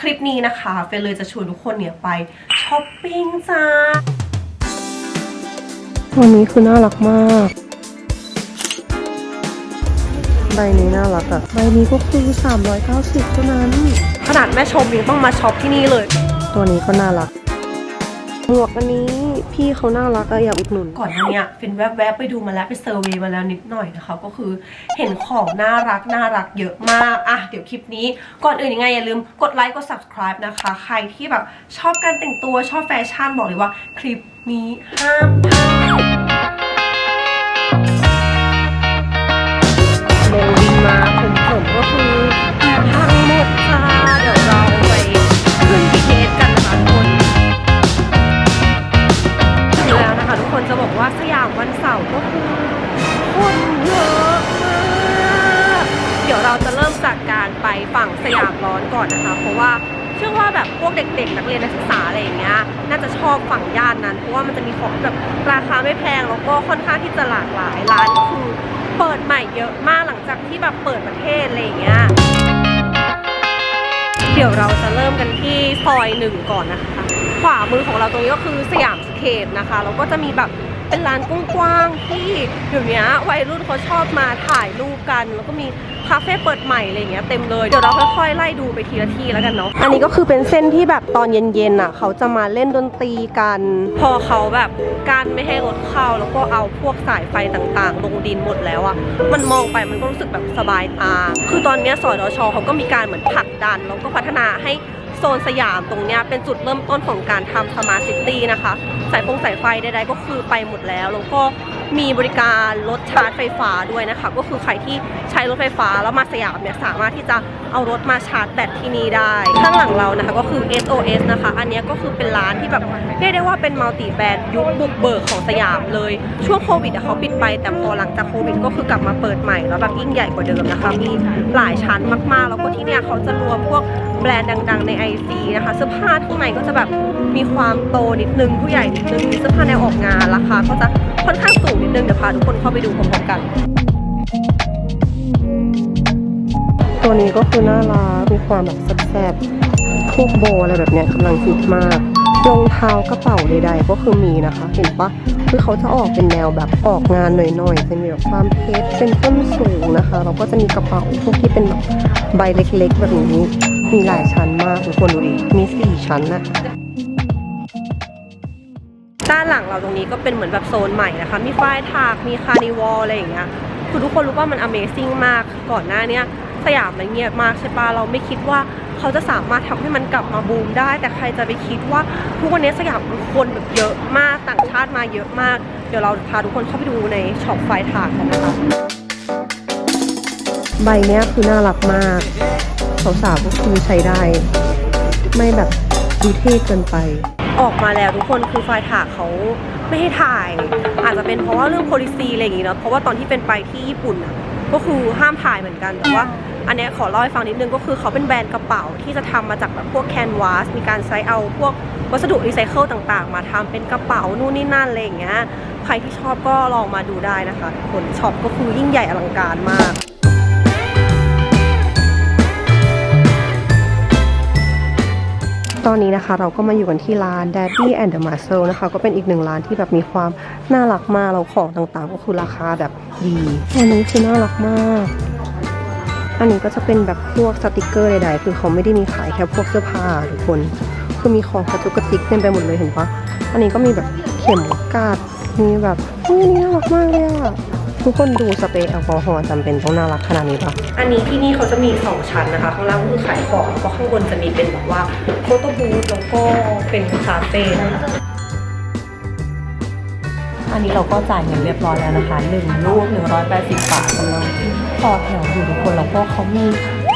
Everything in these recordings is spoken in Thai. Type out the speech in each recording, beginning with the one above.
คลิปนี้นะคะเฟยเลยจะชวนทุกคนเนี่ยไปช้อปปิ้งจ้าวันนี้คือน่ารักมาก ใบนี้น่ารักอะใบนี้ก็คือ 390เท่านั้น ขนาดแม่ชมยังต้องมาช็อปที่นี่เลย ตัวนี้ก็น่ารัก หมวกอันนี้พี่เขาน่ารักอะอยากอุดหนุน ก่อนหน้าเนี้ยเป็นแวบๆไปดูมาแล้วไปเซอร์เวยมาแล้วนิดหน่อยนะคะ ก็คือเห็นของน่ารักน่ารักเยอะมากอะเดี๋ยวคลิปนี้ ก่อนอื่นยังไงอย่าลืมกดไลค์กด subscribe นะคะ ใครที่แบบชอบการแต่งตัวชอบแฟชั่นบอกเลยว่าคลิปนี้ห้ามพลาดเดินดินมาผม วกเด็กๆ นักเรียนนักศึกษาอะไรอย่างเงี้ยน่าจะชอบฝั่งย่านนั้นเพราะว่ามันจะมีของแบบราคาไม่แพงแล้วก็ค่อนข้างที่จะหลากหลายร้านคือเปิดใหม่เยอะมากหลังจากที่แบบเปิดประเทศอะไรอย่างเงี้ยเดี๋ยวเราจะเริ่มกันที่ซอยหนึ่งก่อนนะคะ ขวามือของเราตรงนี้ก็คือสยามสเคปนะคะแล้วก็จะมีแบบเป็นร้านกว้างๆที่เดี๋ยวนี้วัยรุ่นเขาชอบมาถ่ายรูปกัน แล้วก็มี คาเฟ่เปิดใหม่อะไรอย่างเงี้ยเต็มเลยเดี๋ยวเราค่อยๆไล่ดูไปทีละที่แล้วกันเนาะอันนี้ก็คือเป็นเส้นที่แบบตอนเย็นๆอะเขาจะมาเล่นดนตรีกัน พอเขาแบบการไม่ให้รถเข้าแล้วก็เอาพวกสายไฟต่างๆ ลงดินหมดแล้วอะมันมองไปมันก็รู้สึกแบบสบายตา คือตอนเนี้ยสอดชเขาก็มีการเหมือนผลักดันแล้วก็พัฒนาให้ โซนสยามตรงเนี้ยเป็นจุดเริ่มต้นของการทำสมาร์ทซิตี้นะคะสายฟงสายไฟใดๆก็คือไปหมดแล้ว แล้วก็มีบริการรถชาร์จไฟฟ้าด้วยนะคะ ก็คือใครที่ใช้รถไฟฟ้าแล้วมาสยามเนี่ยสามารถที่จะเอารถมาชาร์จแบตที่นี่ได้ ข้างหลังเรานะคะก็คือ SOS นะคะ อันนี้ก็คือเป็นร้านที่แบบเรียกได้ว่าเป็นมัลติแบรนด์ยุคบุกเบิกของสยามเลย ช่วงโควิดเขาปิดไปแต่พอหลังจากโควิดก็คือกลับมาเปิดใหม่แล้วแบบยิ่งใหญ่กว่าเดิมนะคะ มีหลายชั้นมากๆ แล้วก็ที่เนี่ยเขาจะรวมพวก แบรนด์ดัง ๆ ใน IC นะคะเสื้อผ้าข้างในก็จะแบบมีความโตนิดนึงผู้ใหญ่นิดนึงมีเสื้อผ้าแนวออกงานราคาก็จะค่อนข้างสูงนิดนึงเดี๋ยวพาทุกคนเข้าไปดูพร้อมๆกัน ตัวนี้ก็คือน่ารักมีความแบบแซ่บๆพวกโบอะไรแบบเนี้ยกำลังฮิตมากรองเท้ากระเป๋าใดๆก็คือมีนะคะ เห็นปะคือเขาจะออกเป็นแนวแบบออกงานหน่อยๆจะมีแบบความเพชรเป็นต้นสูงนะคะแล้วก็จะมีกระเป๋าพวกที่เป็นแบบใบเล็กๆแบบนี้ มีหลายชั้นมากทุกคนดูดิมีสี่ชั้นนะด้านหลังเราตรงนี้ก็เป็นเหมือนแบบโซนใหม่นะคะ มีฝ้ายถาก มีคาร์นิวอลอะไรอย่างเงี้ยคือทุกคนรู้ว่ามัน Amazing มากก่อนหน้าเนี้ยสยามมันเงียบมากใช่ปะเราไม่คิดว่าเขาจะสามารถทำให้มันกลับมาบูมได้ แต่ใครจะไปคิดว่าทุกวันนี้สยามคนแบบเยอะมากต่างชาติมาเยอะมาก เดี๋ยวเราพาทุกคนเข้าไปดูในช็อปไฟถากกันนะคะ ใบเนี้ยคือน่ารักมาก สาวๆก็คือใช้ได้ ไม่แบบดูเท่เกินไป ออกมาแล้วทุกคนคือไฟล์ถ่าเขาไม่ให้ถ่าย อาจจะเป็นเพราะว่าเรื่อง policy อะไรอย่างงี้เนาะเพราะว่าตอนที่เป็นไปที่ญี่ปุ่นอะก็คือห้ามถ่ายเหมือนกันแต่ว่าอันนี้ขอเล่าให้ฟังนิดนึงก็คือเขาเป็นแบรนด์กระเป๋าที่จะทำมาจากแบบพวกแคนวาสมีการใช้เอาพวกวัสดุรีไซเคิลต่างๆ มาทำเป็นกระเป๋านู่นนี่นั่นอะไรอย่างเงี้ยใครที่ชอบก็ลองมาดูได้นะคะทุกคนช็อปก็คือยิ่งใหญ่อลังการมาก ตอนนี้นะคะเราก็มาอยู่กันที่ร้าน Daddy and the Muscle นะคะ ก็เป็นอีกหนึ่งร้านที่แบบมีความน่ารักมากแล้วของต่างๆ ก็คือราคาแบบดีอันนี้คือน่ารักมาก อันนี้ก็จะเป็นแบบพวกสติกเกอร์ใดๆคือเขาไม่ได้มีขายแค่พวกเสื้อผ้าทุกคน คือมีของกระจุกกระติกเต็มไปหมดเลยเห็นปะอันนี้ก็มีแบบเข็มกาดมีแบบนี่น่ารักมากเลยอะ ทุกคนดูสเปรย์แอลกอฮอล์จำเป็นต้องน่ารักขนาดนี้ปะอันนี้ที่นี่เขาจะมี 2 ชั้นนะคะ ข้างล่างก็คือขายของแล้วก็ข้างบนจะมีเป็นแบบว่าโฟโต้บูธแล้วก็เป็นคาเฟ่นะคะอันนี้เราก็จ่ายเงินเรียบร้อยแล้วนะคะหนึ่งลูก180 บาทกำลังพอแถวอยู่ทุกคนแล้วก็เขามี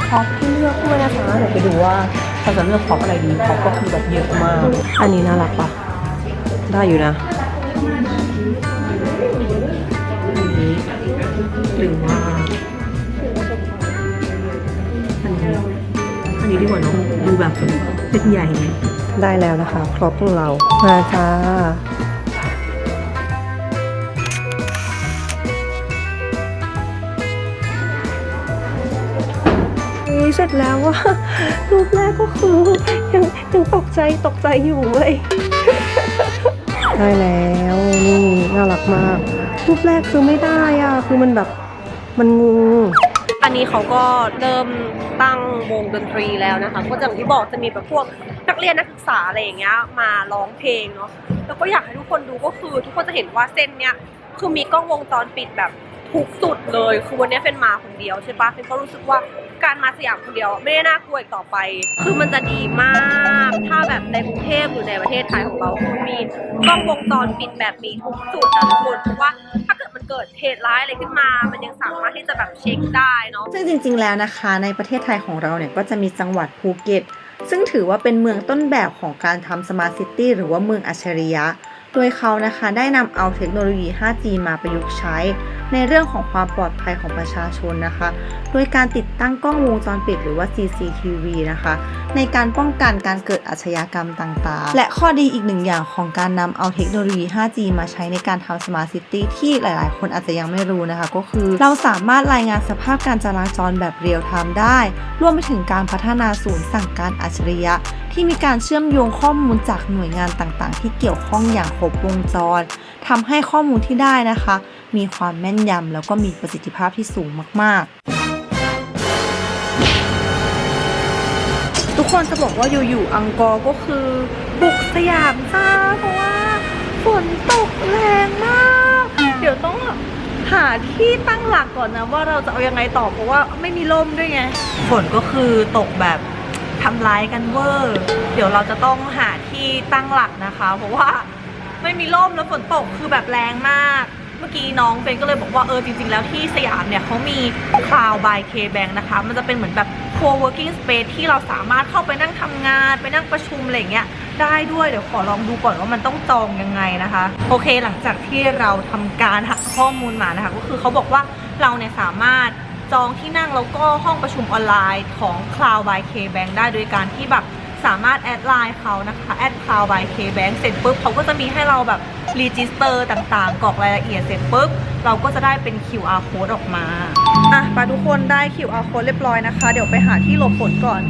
ท็อปที่เลือกด้วยนะคะเดี๋ยวไปดูว่าเราจะเลือกท็อปอะไรดีท็อปก็คือแบบเยอะมาก อันนี้น่ารักปะได้อยู่นะ หรือว่าอันนี้อันนี้ดีกว่าเนอะดูแบบเป็นใหญ่ได้แล้วนะคะ ครบของเรามาจ้าเฮ้ยเสร็จแล้วว่ารูปแรกก็คือยังยังตกใจตกใจอยู่เว้ยได้แล้วนี่น่ารักมากรูปแรกคือไม่ได้อะคือมันแบบ มันงงอันนี้เขาก็เริ่มตั้งวงดนตรีแล้วนะคะ ก็อย่างที่บอกจะมีแบบพวกนักเรียนนักศึกษาอะไรอย่างเงี้ยมาร้องเพลงเนาะ แล้วก็อยากให้ทุกคนดูก็คือ ทุกคนจะเห็นว่าเส้นเนี้ยคือมีกล้องวงจรปิดแบบทุกจุดเลย คือวันนี้เป็นมาคนเดียวใช่ปะเป็นก็รู้สึกว่าการมาสยามคนเดียวไม่ได้น่ากลัวอีกต่อไป คือมันจะดีมาก ถ้าแบบในกรุงเทพหรือในประเทศไทยของเราคือมีกล้องวงจรปิดแบบนี้ทุกจุดนะทุกคนเพราะว่าถ้าเกิด เกิดเหตุร้ายอะไรขึ้นมา มันยังสามารถที่จะแบบเช็คได้เนาะซึ่งจริง ๆ แล้วนะคะ ในประเทศไทยของเราเนี่ยก็จะมีจังหวัดภูเก็ต ซึ่งถือว่าเป็นเมืองต้นแบบของการทำสมาร์ทซิตี้หรือว่าเมืองอัจฉริยะ โดยเขานะคะได้นำเอาเทคโนโลยี 5G มาประยุกต์ใช้ ในเรื่องของความปลอดภัยของประชาชนนะคะ โดยการติดตั้งกล้องวงจรปิดหรือว่า CCTV นะคะ ในการป้องกันการเกิดอาชญากรรมต่างๆ และข้อดีอีกหนึ่งอย่างของการนำเอาเทคโนโลยี 5G มาใช้ในการทำ Smart City ที่หลายๆ คนอาจจะยังไม่รู้นะคะ ก็คือเราสามารถรายงานสภาพการจราจรแบบเรียลไทม์ได้ รวมไปถึงการพัฒนาศูนย์สั่งการอัจฉริยะที่มีการเชื่อมโยงข้อมูลจากหน่วยงานต่างๆ ที่เกี่ยวข้องอย่างครบวงจรทำให้ข้อมูลที่ได้นะคะ มีความแม่นยำแล้วก็มีประสิทธิภาพที่สูงมาก ๆทุกคนจะบอกว่าอยู่ๆอังกอร์ก็คือบุกสยามจ้าเพราะว่าฝนตกแรงมาก เดี๋ยวต้องหาที่ตั้งหลักก่อนนะว่าเราจะเอายังไงต่อเพราะว่าไม่มีร่มด้วยไง ฝนก็คือตกแบบทำร้ายกันเวอร์ เดี๋ยวเราจะต้องหาที่ตั้งหลักนะคะ เพราะว่าไม่มีร่มแล้วฝนตกคือแบบแรงมาก เมื่อกี้น้องเฟนก็เลยบอกว่าเออจริง ๆ แล้วที่สยามเนี่ยเขามี Cloud by K-Bank นะคะ มันจะเป็นเหมือนแบบ co-working space ที่เราสามารถเข้าไปนั่งทำงาน ไปนั่งประชุมอะไรเงี้ยได้ด้วยเดี๋ยวขอลองดูก่อนว่ามันต้องจองยังไงนะคะ โอเคหลังจากที่เราทำการหาข้อมูลมานะคะ ก็คือเขาบอกว่าเราเนี่ยสามารถจองที่นั่งแล้วก็ห้องประชุมออนไลน์ของ Cloud by K-Bank ได้โดยการที่แบบสามารถแอดไลน์เขานะคะแอด Cloud by K-Bank เสร็จปุ๊บเขาก็จะมีให้เราแบบ รีจิสเตอร์ต่างๆกรอกรายละเอียดเสร็จปุ๊บเราก็จะได้เป็น QR code ออกมาอะไปทุกคนได้ QR code เรียบร้อยนะคะ เดี๋ยวไปหาที่หลบฝนก่อน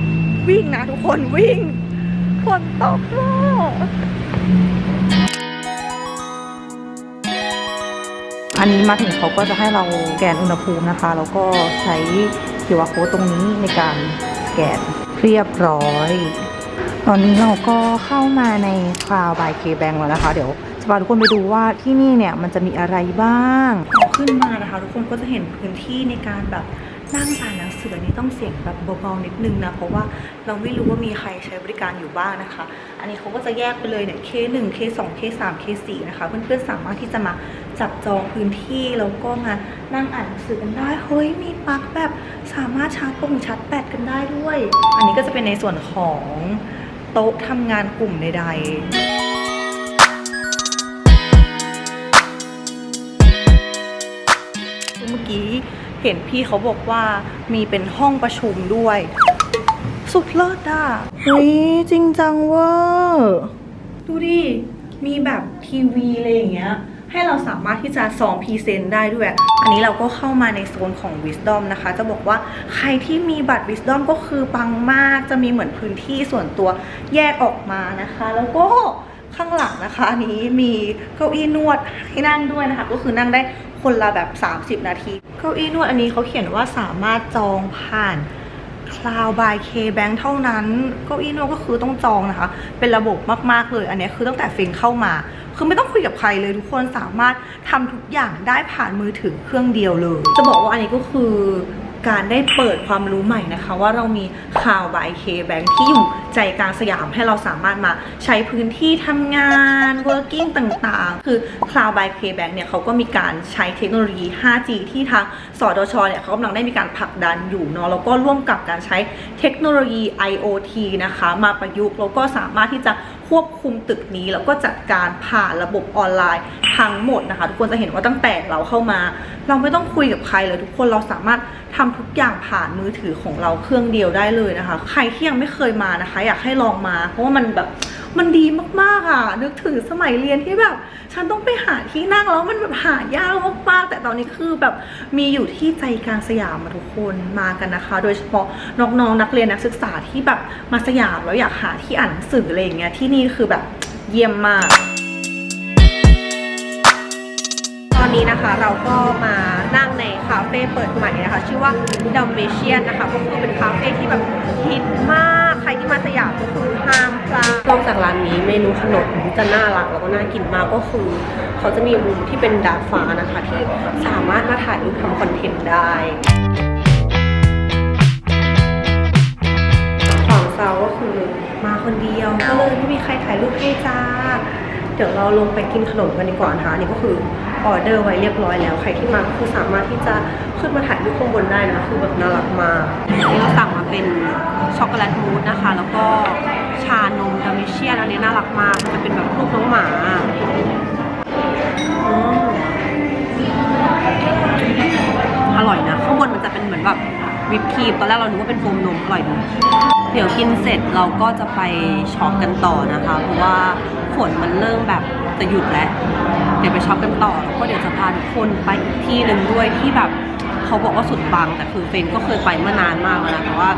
วิ่งนะทุกคนวิ่งฝนตกมากอันนี้มาถึงเขาก็จะให้เราแกนอุณหภูมินะคะ แล้วก็ใช้ QR code ตรงนี้ในการแกนเรียบร้อย ตอนนี้เราก็เข้ามาใน Cloud by K-Bank แล้วนะคะ เดี๋ยว จะพาทุกคนไปดูว่าที่นี่เนี่ยมันจะมีอะไรบ้างขึ้นมานะคะทุกคนก็จะเห็นพื้นที่ในการแบบนั่งอ่านหนังสือนนี้ต้องเสียงแบบเบาๆนิดนึงนะ เพราะว่าเราไม่รู้ว่ามีใครใช้บริการอยู่บ้างนะคะ อันนี้เขาก็จะแยกไปเลยเนี่ย K1 K2 K3 K4 นะคะ เพื่อนๆสามารถที่จะมาจับจองพื้นที่แล้วก็มานั่งอ่านหนังสือกันได้ เฮ้ยมีปลั๊กแบบสามารถชาร์จปงชาร์จแบตกันได้ด้วย อันนี้ก็จะเป็นในส่วนของโต๊ะทำงานกลุ่มใดๆ กี้เห็นพี่เขาบอกว่ามีเป็นห้องประชุมด้วย สุดเลิศอะอุ้ยจริงจังเวอร์ดูดิ มีแบบทีวีอะไรอย่างเงี้ยให้เราสามารถที่จะซ้อมพรีเซนต์ได้ด้วย อันนี้เราก็เข้ามาในโซนของ Wisdom นะคะ จะบอกว่าใครที่มีบัตร Wisdom ก็คือปังมาก จะมีเหมือนพื้นที่ส่วนตัวแยกออกมานะคะ แล้วก็ ข้างหลังนะคะอันนี้มีเก้าอี้นวดให้นั่งด้วยนะคะ ก็คือนั่งได้คนละแบบ 30 นาที เก้าอี้นวดอันนี้เขาเขียนว่าสามารถจองผ่าน Cloud by K-Bank เท่านั้นเก้าอี้นวดก็คือต้องจองนะคะ เป็นระบบมากๆเลย อันนี้คือตั้งแต่เฟนเข้ามา คือไม่ต้องคุยกับใครเลยทุกคนสามารถทำทุกอย่างได้ผ่านมือถือเครื่องเดียวเลย จะบอกว่าอันนี้ก็คือ การได้เปิดความรู้ใหม่นะคะ ว่าเรามีข่าวบายเคแบงที่อยู่ใจกลางสยามให้เราสามารถมาใช้พื้นที่ทำงาน working ต่างๆ คือ Cloud by K-Bank เนี่ยเขาก็มีการใช้เทคโนโลยี 5G ที่ทางสดชเนี่ยเขากำลังได้มีการผลักดันอยู่เนาะแล้วก็ร่วมกับการใช้เทคโนโลยี IoT นะคะ มาประยุกต์แล้วก็สามารถที่จะ ควบคุมตึกนี้แล้วก็จัดการผ่านระบบออนไลน์ทั้งหมดนะคะ ทุกคนจะเห็นว่าตั้งแต่เราเข้ามา เราไม่ต้องคุยกับใครเลยทุกคนเราสามารถทำทุกอย่างผ่านมือถือของเราเครื่องเดียวได้เลยนะคะ ใครที่ยังไม่เคยมานะคะ อยากให้ลองมา เพราะว่ามันแบบ มันดีมากๆอะ นึกถึงสมัยเรียนที่แบบ ฉันต้องไปหาที่นั่งแล้วมันแบบหายากมากๆ แต่ตอนนี้คือแบบมีอยู่ที่ใจกลางสยามมาทุกคนมากันนะคะ โดยเฉพาะน้องๆนักเรียนนักศึกษาที่แบบมาสยามแล้วอยากหาที่อ่านหนังสืออะไรอย่างเงี้ยที่นี่คือแบบเยี่ยมมาก นี้นะคะเราก็มานั่งในคาเฟ่เปิดใหม่นะคะ ชื่อว่า d u m b a t i a n นนะคะก็คือเป็นคาเฟ่ที่แบบฮิตมากใครที่มาสยามก็คือห้ามพลาดนอกจากร้านนี้เมนูขนมจะน่ารักแล้วก็น่ากินมากก็คือ เขาจะมีมุมที่เป็นดาดฟ้านะคะที่สามารถมาถ่ายรูปทำคอนเทนต์ได้ของเซาก็คือมาคนเดียวก็เลยไม่มีใครถ่ายรูปให้จ้าเดี๋ยวเราลงไปกินขนมกันดีกว่านะคะนนี่ก็คือ ออเดอร์ไว้เรียบร้อยแล้ว ใครที่มาคือสามารถที่จะขึ้นมาถ่ายรูปข้างบนได้นะ คือแบบน่ารักมากอันนี้เราสั่งมาเป็นช็อกโกแลตมูสนะคะ แล้วก็ชานมดามิเชียนอันนี้น่ารักมาก มันจะเป็นแบบรูปน้องหมาอืมอร่อยนะ ข้างบนมันจะเป็นเหมือนแบบวิปครีมตอนแรกเรานึกว่าเป็นโฟมนมอร่อยดีเดี๋ยวกินเสร็จเราก็จะไปช็อปกันต่อนะคะ เพราะว่าฝนมันเริ่มแบบ จะหยุดแล้ว เดี๋ยวไปช็อปกันต่อแล้วก็เดี๋ยวจะพาทุกคนไปอีกที่หนึ่งด้วยที่แบบเขาบอกว่าสุดปัง แต่คือเฟนก็เคยไปเมื่อนานมากแล้วนะแต่ว่า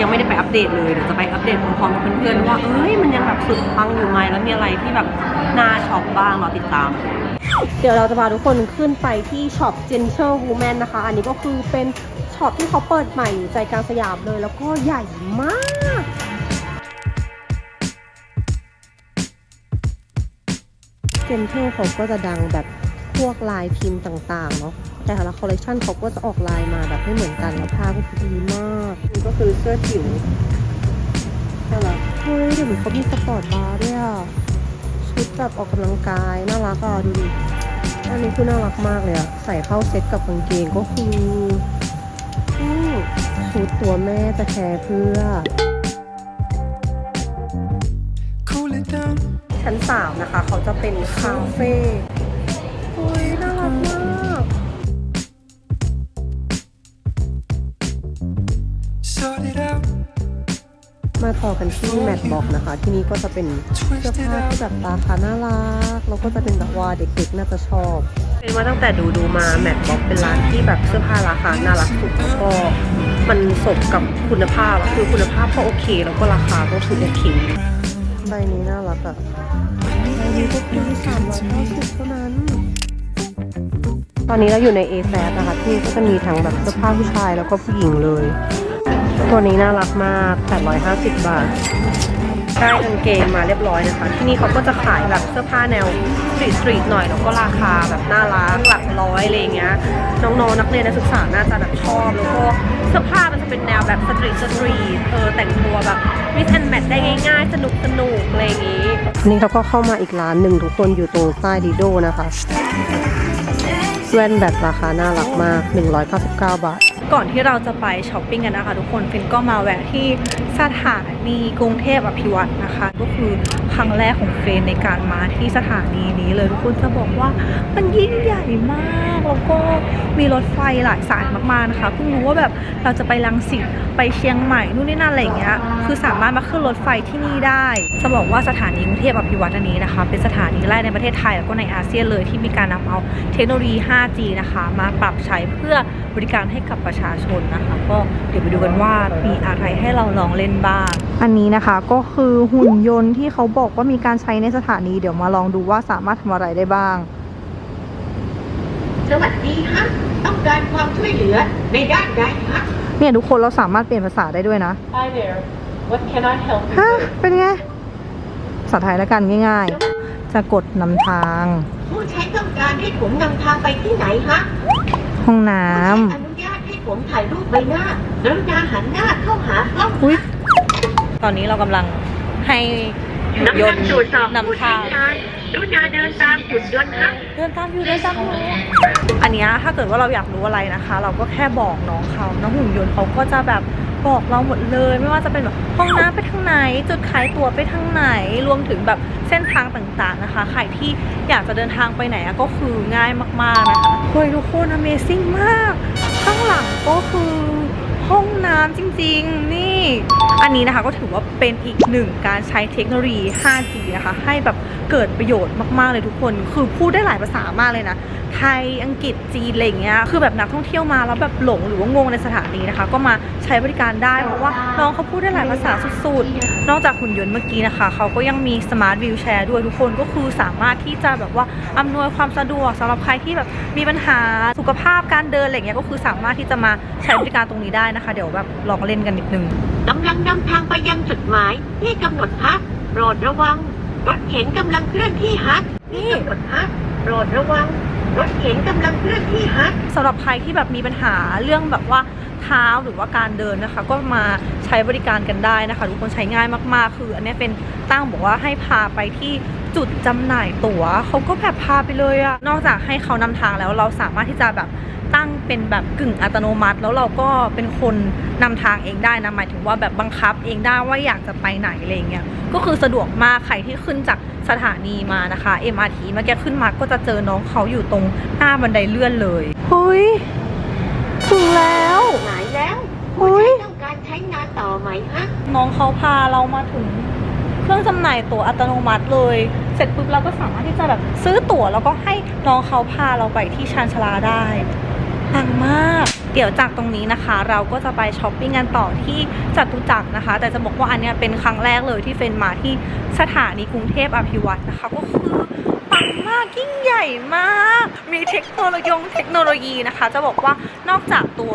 ยังไม่ได้ไปอัปเดตเลยเดี๋ยวจะไปอัปเดตพร้อมๆกับเพื่อนๆว่าเอ้ยมันยังแบบสุดปังอยู่ไหมแล้วมีอะไรที่แบบน่าช็อปบ้างรอติดตาม เดี๋ยวเราจะพาทุกคนขึ้นไปที่ช็อป Gentle Woman นะคะ อันนี้ก็คือเป็นช็อปที่เขาเปิดใหม่อยู่ใจกลางสยามเลย แล้วก็ใหญ่มาก เจนเทลเขาก็จะดังแบบพวกลายพิมพ์ต่างๆเนาะแต่ละคอลเลคชันเขาก็จะออกลายมาแบบไม่เหมือนกันแล้วผ้าก็คือดีมากนี่ก็คือเสื้อจิ๋วใช่ไหมเฮ้ยเดี๋ยวเขามีสปอร์ตบาร์ด้วยอะชุดแบบออกกำลังกายน่ารักอะดูดิอันนี้คือน่ารักมากเลยอะใส่เข้าเซ็ตกับกางเกงก็คือชุดตัวแม่จะแคร์เพื่อ ชั้นสามนะคะ เขาจะเป็นคาเฟ่โอ้ยน่ารักมาก Sort it out. มาต่อกันที่แมทบอกนะคะ ที่นี่ก็จะเป็นเสื้อผ้าที่แบบราคาน่ารัก แล้วก็จะเป็นแบบว่าเด็กๆน่าจะชอบเป็นว่าตั้งแต่ดูดูมาแมทบอกเป็นร้านที่แบบเสื้อผ้าราคาน่ารักสุดแล้วก็มันสมกับคุณภาพอะคือคุณภาพก็โอเค แล้วก็ราคาก็คือโอเค ใบนี้น่ารักอะใบนี้ก็คือสามร้อยเก้าสิบเท่านั้น ตอนนี้เราอยู่ใน A f a นะคะที่นี่ก็จะมีทั้งแบบเสื้อผ้าผู้ชายแล้วก็ผู้หญิงเลย ตัวนี้น่ารักมาก 850 บาท ได้กางเกงมาเรียบร้อยนะคะ ที่นี่เขาก็จะขายแบบเสื้อผ้าแนวสตรีทสตรีทหน่อยแล้วก็ราคาแบบน่ารักหลักร้อยอะไรเงี้ย น้องๆนักเรียนนักศึกษาน่าจะแบบชอบ แล้วก็เสื้อผ้ามันจะเป็นแนวแบบสตรีทสตรีทเออแต่งตัวแบบ มิสแอนแมทได้ง่ายๆ สนุกสนุกอะไรอย่างงี้ นี่เขาก็เข้ามาอีกร้านหนึ่งทุกคนอยู่ตรงใต้ดีโดนะคะแว่นแบบราคาน่ารักมาก 199 บาท ก่อนที่เราจะไปช้อปปิ้งกันนะคะทุกคนฟินก็มาแวะที่สถานีกรุงเทพอภิวัตน์นะคะ ก็คือครั้งแรกของเฟนในการมาที่สถานีนี้เลยทุกคนจะบอกว่ามันยิ่งใหญ่มาก แล้วก็มีรถไฟหลายสายมากๆนะคะเพิ่งรู้ว่าแบบเราจะไปลังสิตไปเชียงใหม่นู่นนี่นั่นอะไรอย่างเงี้ยคือสามารถมาขึ้นรถไฟที่นี่ได้ จะบอกว่าสถานีกรุงเทพอภิวัตน์อันนี้นะคะ เป็นสถานีแรกในประเทศไทยแล้วก็ในอาเซียนเลยที่มีการนำเอาเทคโนโลยี 5G นะคะ มาปรับใช้เพื่อบริการให้กับประชาชนนะคะ ก็เดี๋ยวไปดูกันว่ามีอะไรให้เราลองเล่นบ้าง อันนี้นะคะก็คือหุ่นยนต์ที่เขาบอกว่ามีการใช้ในสถานีเดี๋ยวมาลองดูว่าสามารถทำอะไรได้บ้าง สวัสดีฮะต้องการความช่วยเหลือในด้านใดฮะเนี่ยทุกคนเราสามารถเปลี่ยนภาษาได้ด้วยนะ Hi there What can I help ฮะเป็นไงภาษาไทยแล้วกันง่าย ๆ จะกดนำทาง ผู้ใช้ต้องการให้ผมนำทางไปที่ไหนฮะห้องน้ำผู้ใช้อนุญาตให้ผมถ่ายรูปใบหน้ากรุณาหันหน้าเข้าหากล้องอุ๊ย ตอนนี้เรากำลังให้หุ่นน้ำยยนนต์ต์ตรวจสอบผู้นำใช้ทางงานกรุณาเดินตามหุ่นยนต์ฮะเดินตามอยู่เดินตามอยู่อันเนี้ยถ้าเกิดว่าเราอยากรู้อะไรนะคะ เราก็แค่บอกน้องเขาน้องหุ่นยนต์เขาก็จะแบบบอกเราหมดเลย ไม่ว่าจะเป็นแบบห้องน้ำไปทางไหน จุดขายตั๋วไปทางไหน รวมถึงแบบเส้นทางต่างๆนะคะ ใครที่อยากจะเดินทางไปไหนอะก็คือง่ายมากๆนะคะเฮ้ยทุกคน Amazing มาก ข้างหลังก็คือ ห้องน้ำจริง ๆ นี่ อันนี้นะคะก็ถือว่าเป็นอีกหนึ่งการใช้เทคโนโลยี 5G นะคะ ให้แบบเกิดประโยชน์มาก ๆ เลยทุกคน คือพูดได้หลายภาษามากเลยนะ ไทย อังกฤษ จีน อะไรอย่างเงี้ย คือแบบนักท่องเที่ยวมาแล้วแบบหลงหรือว่างงในสถานีนะคะ ก็มาใช้บริการได้ เพราะว่าน้องเขาพูดได้หลายภาษาสุดๆ นอกจากหุ่นยนต์เมื่อกี้นะคะ เขาก็ยังมีสมาร์ทวิวแชร์ด้วยทุกคน ก็คือสามารถที่จะแบบว่าอำนวยความสะดวกสำหรับใครที่แบบมีปัญหาสุขภาพการเดินอะไรอย่างเงี้ย ก็คือสามารถที่จะมาใช้บริการตรงนี้ได้นะคะ เดี๋ยวแบบลองเล่นกันนิดนึงกำลังนำทางไปยังจุดหมายที่กำหนดพักโปรดระวังรถเข็นกำลังเคลื่อนที่ฮัทที่กำหนดพักโปรดระวัง รถเข็นกำลังเคลื่อนที่ฮัทสำหรับใครที่แบบมีปัญหาเรื่องแบบว่าเท้าหรือว่าการเดินนะคะ ก็มาใช้บริการกันได้นะคะทุกคนใช้ง่ายมากๆ คืออันนี้เป็นตั้งบอกว่าให้พาไปที่จุดจำหน่ายตั๋วเขาก็แบบพาไปเลยอะนอกจากให้เขานำทางแล้วเราสามารถที่จะแบบ ตั้งเป็นแบบกึ่งอัตโนมัติ แล้วเราก็เป็นคนนำทางเองได้นะหมายถึงว่าแบบบังคับเองได้ว่าอยากจะไปไหนอะไรอย่างเงี้ยก็คือสะดวกมากใครที่ขึ้นจากสถานีมานะคะ MRT เมื่อกี้ขึ้นมาก็จะเจอน้องเขาอยู่ตรงหน้าบันไดเลื่อนเลยเฮ้ยถึงแล้วหมายแล้วอุ๊ผู้ยใช้ต้องการใช้งานต่อไหมฮะน้องเขาพาเรามาถึงเครื่องจำหน่ายตั๋วอัตโนมัติเลย เสร็จปุ๊บเราก็สามารถที่จะแบบซื้อตั๋วแล้วก็ให้น้องเขาพาเราไปที่ชานชาลาได้ ปังมาก เดี๋ยวจากตรงนี้นะคะ เราก็จะไปช้อปปิ้งกันต่อที่จตุจักรนะคะ แต่จะบอกว่าอันเนี้ยเป็นครั้งแรกเลยที่เฟนมาที่สถานีกรุงเทพอภิวัตนะคะ ก็คือปังมากยิ่งใหญ่มาก มีเทคโนโลยีเทคโนโลยีนะคะ จะบอกว่านอกจากตัว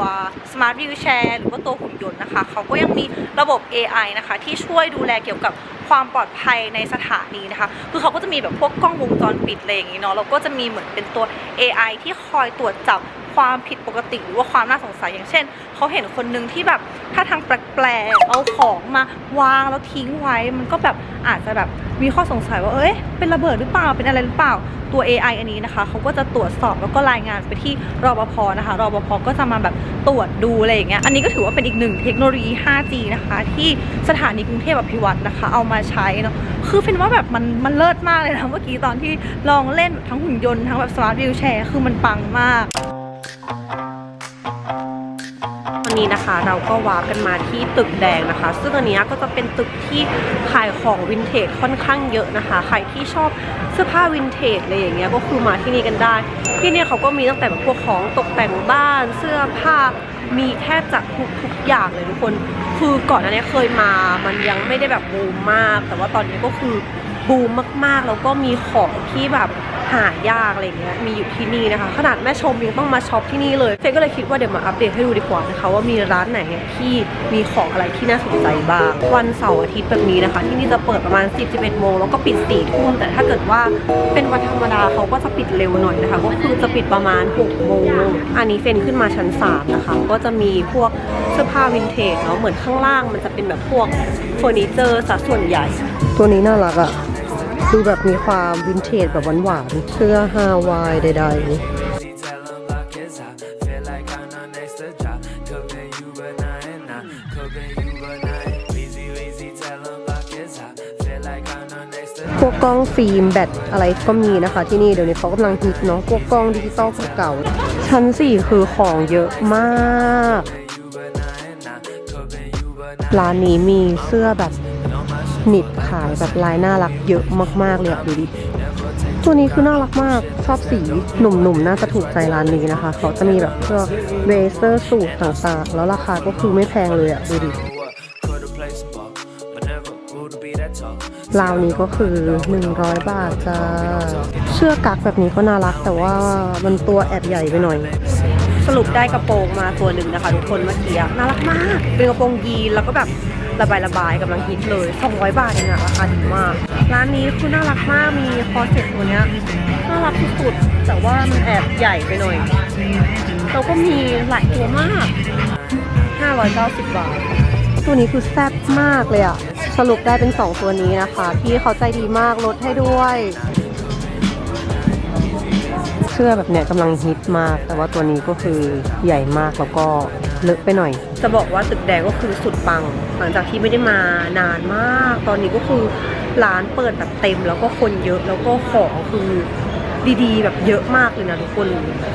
Smart Wheelchair หรือว่าตัวหุ่นยนต์นะคะ เขาก็ยังมีระบบ AI นะคะ ที่ช่วยดูแลเกี่ยวกับความปลอดภัยในสถานีนะคะ คือเขาก็จะมีแบบพวกกล้องวงจรปิดอะไรอย่างงี้เนาะแล้วก็จะมีเหมือนเป็นตัว AI ที่คอยตรวจจับ ความผิดปกติหรือว่าความน่าสงสัยอย่างเช่นเขาเห็นคนหนึ่งที่แบบถ้าทางแปลกๆเอาของมาวางแล้วทิ้งไว้ มันก็แบบอาจจะแบบมีข้อสงสัยว่าเอ้ยเป็นระเบิดหรือเปล่าเป็นอะไรหรือเปล่าตัว AI อันนี้นะคะเขาก็จะตรวจสอบแล้วก็รายงานไปที่รปภนะคะรปภก็จะมาแบบตรวจดูอะไรอย่างเงี้ยอันนี้ก็ถือว่าเป็นอีกหนึ่งเทคโนโลยี 5G นะคะ ที่สถานีกรุงเทพอภิวัตน์นะคะ เอามาใช้เนาะคือเป็นว่าแบบมันมันเลิศมากเลยนะเมื่อกี้ตอนที่ลองเล่นทั้งหุ่นยนต์ทั้งแบบสมาร์ทวิวแชร์คือมันปังมาก วันนี้นะคะเราก็วาร์ปกันมาที่ตึกแดงนะคะ ซึ่งอันนี้ก็จะเป็นตึกที่ขายของวินเทจค่อนข้างเยอะนะคะ ใครที่ชอบเสื้อผ้าวินเทจอะไรอย่างเงี้ยก็คือมาที่นี่กันได้ ที่นี่เขาก็มีตั้งแต่แบบพวกของตกแต่งบ้านเสื้อผ้ามีแทบจะทุกทุกอย่างเลยทุกคน คือก่อนหน้านี้เคยมา มันยังไม่ได้แบบบูมมาก แต่ว่าตอนนี้ก็คือ บูมมากๆ แล้วก็มีของที่แบบหายากอะไรเงี้ยมีอยู่ที่นี่นะคะ ขนาดแม่ชมยังต้องมาช็อปที่นี่เลยเฟยก็เลยคิดว่าเดี๋ยวมาอัปเดตให้ดูดีกว่านะคะ ว่ามีร้านไหนที่มีของอะไรที่น่าสนใจบ้าง วันเสาร์อาทิตย์แบบนี้นะคะ ที่นี่จะเปิดประมาณ 10 11โมงแล้วก็ปิด4ทุ่มแต่ถ้าเกิดว่าเป็นวันธรรมดาเขาก็จะปิดเร็วหน่อยนะคะ ก็คือจะปิดประมาณ6โมงอันนี้เฟนขึ้นมาชั้น3นะคะก็จะมีพวกเสื้อผ้าวินเทจเนาะเหมือนข้างล่างมันจะเป็นแบบพวกเฟอร์นิเจอร์ซะส่วนใหญ่ ตัวนี้น่ารักอะ ดูแบบมีความวินเทจแบบหวานๆเสื้อฮาวายใดๆพวกกล้องฟิล์มแบตอะไรก็มีนะคะที่นี่เดี๋ยวนี้เขากำลังฮิตเนาะพวกกล้องดิจิตอลเก่าชั้นสี่คือของเยอะมาก ร้านนี้มีเสื้อแบบ หนิบขายแบบลายน่ารักเยอะมากๆเลยอะดูดิตัวนี้คือน่ารักมากชอบสีหนุ่มๆ น่าจะถูกใจร้านนี้นะคะ เขาจะมีแบบพวกเวเซอร์สูตรต่างๆ แล้วราคาก็คือไม่แพงเลยอะดูดิราวนี้ก็คือ 100 บาทจ้าเสื้อกักแบบนี้ก็น่ารัก แต่ว่ามันตัวแอบใหญ่ไปหน่อย สรุปได้กระโปรงมาตัวหนึ่งนะคะ ทุกคนเมื่อกี้น่ารักมาก เป็นกระโปรงยีนแล้วก็แบบ ระบายระบายกำลังฮิตเลย 200 บาทเองอะราคาดีมาก ร้านนี้คือน่ารักมาก มีคอร์เซ็ตตัวเนี้ยน่ารักสุดๆแต่ว่ามันแอบใหญ่ไปหน่อยแล้วก็มีหลายตัวมาก 590 บาท ตัวนี้คือแซ่บมากเลยอะสรุปได้เป็น 2 ตัวนี้นะคะพี่เขาใจดีมากลดให้ด้วยเสื้อแบบเนี้ยกำลังฮิตมาก แต่ว่าตัวนี้ก็คือใหญ่มากแล้วก็เลอะไปหน่อย จะบอกว่าตึกแดงก็คือสุดปัง หลังจากที่ไม่ได้มานานมาก ตอนนี้ก็คือร้านเปิดแบบเต็ม แล้วก็คนเยอะแล้วก็ของคือดีๆ แบบเยอะมากเลยนะทุกคน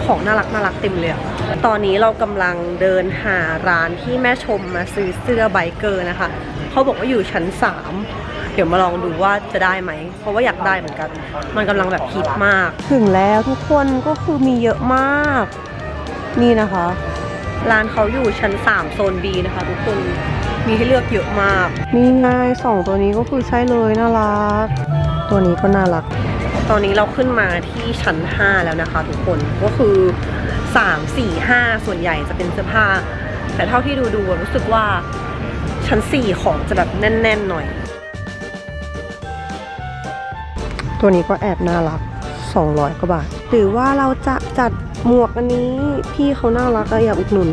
ของน่ารักน่ารักเต็มเลยอะตอนนี้เรากำลังเดินหาร้านที่แม่ชมมาซื้อเสื้อไบเกอร์นะคะเขาบอกว่าอยู่ชั้น 3 เดี๋ยวมาลองดูว่าจะได้ไหม เพราะว่าอยากได้เหมือนกัน มันกำลังแบบฮิตมาก ถึงแล้วทุกคนก็คือมีเยอะมาก นี่นะคะ ร้านเขาอยู่ชั้น 3 โซน B นะคะ ทุกคน มีให้เลือกเยอะมาก นี่ไงสองตัวนี้ก็คือใช่เลยน่ารัก ตัวนี้ก็น่ารัก ตอนนี้เราขึ้นมาที่ชั้น 5 แล้วนะคะ ทุกคน ก็คือ 3 4 5 ส่วนใหญ่จะเป็นเสื้อผ้า แต่เท่าที่ดูดูๆรู้สึกว่าชั้น 4 ของจะแบบแน่น ๆ หน่อย ตัวนี้ก็แอบน่ารัก 200กว่าบาท หรือว่าเราจะจัด หมวกอันนี้พี่เขาน่ารักอะอยากอุดหนุน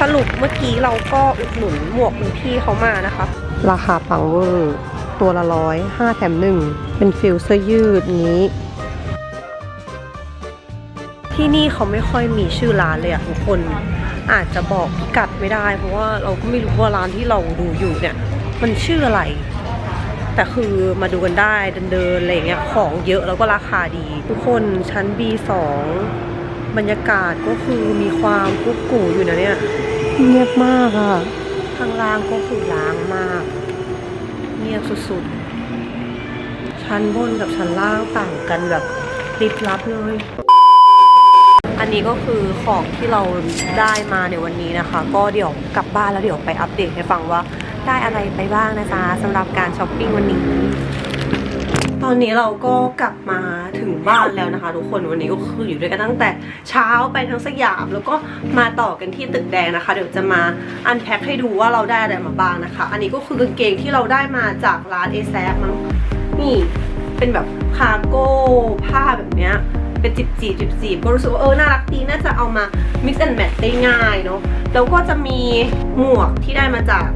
สรุปเมื่อกี้เราก็อุดหนุนหมวกคุณพี่เขามานะคะ ราคาปังเวอร์ตัวละร้อยห้าแถมหนึ่งเป็นฟิลเสื้อยืดนี้ ที่นี่เขาไม่ค่อยมีชื่อร้านเลยอะทุกคนอาจจะบอกพิกัดไม่ได้ เพราะว่าเราก็ไม่รู้ว่าร้านที่เราดูอยู่เนี่ย มันชื่ออะไร แต่คือมาดูกันได้เดินๆอะไรอย่างเงี้ยของเยอะแล้วก็ราคาดี ทุกคนชั้น B2 บรรยากาศก็คือมีความกุ๊กกูอยู่นะเนี่ยเงียบมากอะข้างล่างก็คือล้างมาก เงียบสุดๆ ชั้นบนกับชั้นล่างต่างกันแบบลิบลับเลย อันนี้ก็คือของที่เราได้มาในวันนี้นะคะ ก็เดี๋ยวกลับบ้านแล้วเดี๋ยวไปอัปเดตให้ฟังว่า ได้อะไรไปบ้างนะจ๊ะสำหรับการช้อปปิ้งวันนี้ ตอนนี้เราก็กลับมาถึงบ้านแล้วนะคะ ทุกคนวันนี้ก็คืออยู่ด้วยกันตั้งแต่เช้าไปทั้งสยามแล้วก็มาต่อกันที่ตึกแดงนะคะ เดี๋ยวจะมาอันแพ็คให้ดูว่าเราได้อะไรมาบ้างนะคะ อันนี้ก็คือกางเกงที่เราได้มาจากร้านเอแซมั้งนี่เป็นแบบคาร์โก้ผ้าแบบเนี้ยเป็นจิบจีบจิบจีบก็รู้สึกว่าเออน่ารักดีน่าจะเอามา mix and match ได้ง่ายเนาะแล้วก็จะมีหมวกที่ได้มาจาก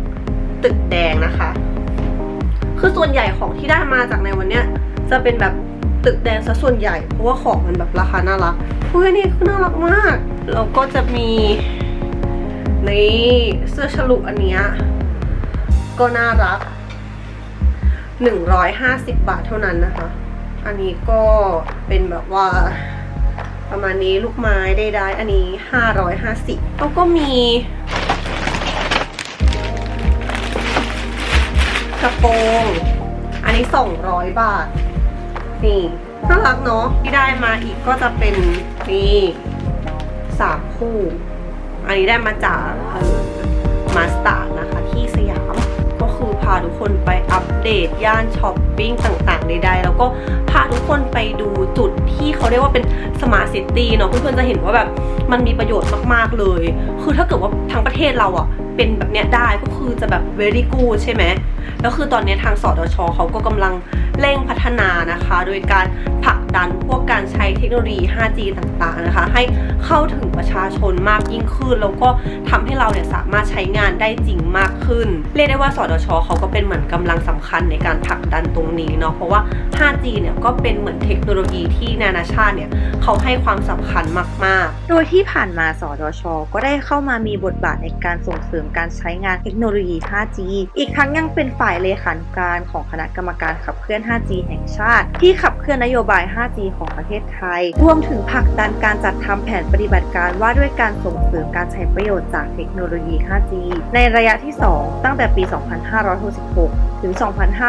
ตึกแดงนะคะ คือส่วนใหญ่ของที่ได้มาจากในวันเนี้ยจะเป็นแบบตึกแดงซะส่วนใหญ่ เพราะว่าของมันแบบราคาน่ารักเฮ้ยนี่คือน่ารักมากแล้วก็จะมีนี่เสื้อฉลุอันเนี้ยก็น่ารัก 150 บาทเท่านั้นนะคะ อันนี้ก็เป็นแบบว่าประมาณนี้ลูกไม้ได้ๆอันนี้ 550แล้วก็มี กระโปรง อันนี้ 200 บาท นี่น่ารักเนาะที่ได้มาอีกก็จะเป็นนี่สามคู่ อันนี้ได้มาจากมาสตาร์นะคะที่สยาม ก็คือพาทุกคนไปอัปเดตย่านช้อปปิ้งต่างๆใดๆแล้วก็พาทุกคนไปดูจุดที่เขาเรียกว่าเป็นสมาร์ทซิตี้เนาะเพื่อนๆจะเห็นว่าแบบมันมีประโยชน์มากๆเลย คือถ้าเกิดว่าทั้งประเทศเราอะเป็นแบบเนี้ยได้ก็คือจะแบบ very good ใช่ไหม แล้วคือตอนนี้ทางสดชเขาก็กำลังเร่งพัฒนานะคะ โดยการผลักดันพวกการใช้เทคโนโลยี 5G ต่างๆนะคะ ให้เข้าถึงประชาชนมากยิ่งขึ้น แล้วก็ทำให้เราเนี่ยสามารถใช้งานได้จริงมากขึ้น เรียกได้ว่าสดชเขาก็เป็นเหมือนกำลังสำคัญในการผลักดันตรงนี้เนาะเพราะว่า 5G เนี่ยก็เป็นเหมือนเทคโนโลยีที่นานาชาติเนี่ยเขาให้ความสำคัญมากๆ โดยที่ผ่านมาสดชก็ได้เข้ามามีบทบาทในการส่งเสริมการใช้งานเทคโนโลยี 5G อีกทั้งยังเป็นฝ่ายเลขานุการของคณะกรรมการขับเคลื่อน 5G แห่งชาติ ที่ขับเคลื่อนนโยบาย 5G ของประเทศไทย รวมถึงผลักดันการจัดทำแผนปฏิบัติการว่าด้วยการส่งเสริมการใช้ประโยชน์จากเทคโนโลยี 5G ในระยะที่ 2 ตั้งแต่ปี 2566 ถึง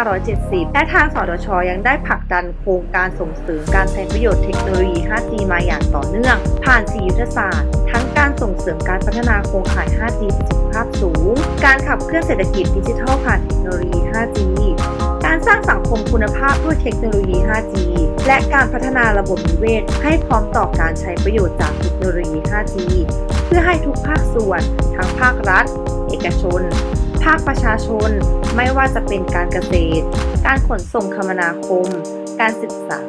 2570 และทางสดชยังได้ผลักดันโครงการส่งเสริมการใช้ประโยชน์เทคโนโลยี 5G มาอย่างต่อเนื่อง ผ่าน4ยุทธศาสตร์ ทั้งการส่งเสริมการพัฒนาโครงข่าย 5G ประสิทธิภาพสูง การขับเคลื่อนเศรษฐกิจดิจิทัลผ่านเทคโนโลยี 5G การสร้างสังคมคุณภาพด้วยเทคโนโลยี 5G และการพัฒนาระบบนิเวศ ให้พร้อมต่อการใช้ประโยชน์จากเทคโนโลยี 5G เพื่อให้ทุกภาคส่วน ทั้งภาครัฐ เอกชน ภาคประชาชน ไม่ว่าจะเป็นการเกษตร การขนส่งคมนาคม การศึกษา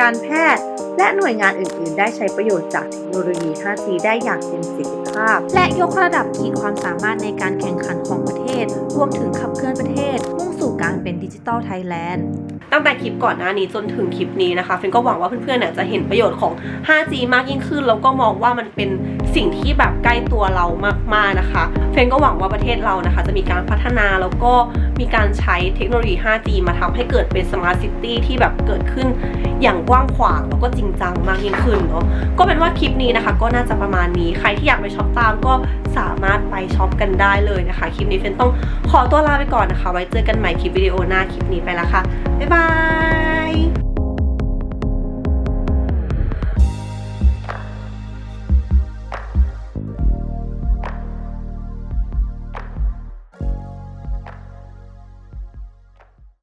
การแพทย์ และหน่วยงานอื่น ๆ ได้ใช้ประโยชน์จากเทคโนโลยี 5G ได้อย่างเต็มประสิทธิภาพ และยกระดับขีดความสามารถในการแข่งขันของประเทศ รวมถึงขับเคลื่อนประเทศ มุ่งสู่การเป็นดิจิทัลไทยแลนด์ตั้งแต่คลิปก่อนหน้านี้จนถึงคลิปนี้นะคะเฟนก็หวังว่าเพื่อนๆเนี่ยจะเห็นประโยชน์ของ 5G มากยิ่งขึ้น แล้วก็มองว่ามันเป็น สิ่งที่แบบใกล้ตัวเรามากๆนะคะ เฟนก็หวังว่าประเทศเรานะคะ จะมีการพัฒนาแล้วก็มีการใช้เทคโนโลยี 5G มาทำให้เกิดเป็น Smart City ที่แบบเกิดขึ้นอย่างกว้างขวางแล้วก็จริงจังมากยิ่งขึ้นเนาะก็เป็นว่าคลิปนี้นะคะ ก็น่าจะประมาณนี้ ใครที่อยากไปช็อปตามก็สามารถไปช็อปกันได้เลยนะคะ คลิปนี้เฟนต้องขอตัวลาไปก่อนนะคะ ไว้เจอกันใหม่คลิปวิดีโอหน้าคลิปนี้ไปแล้วค่ะบ๊ายบาย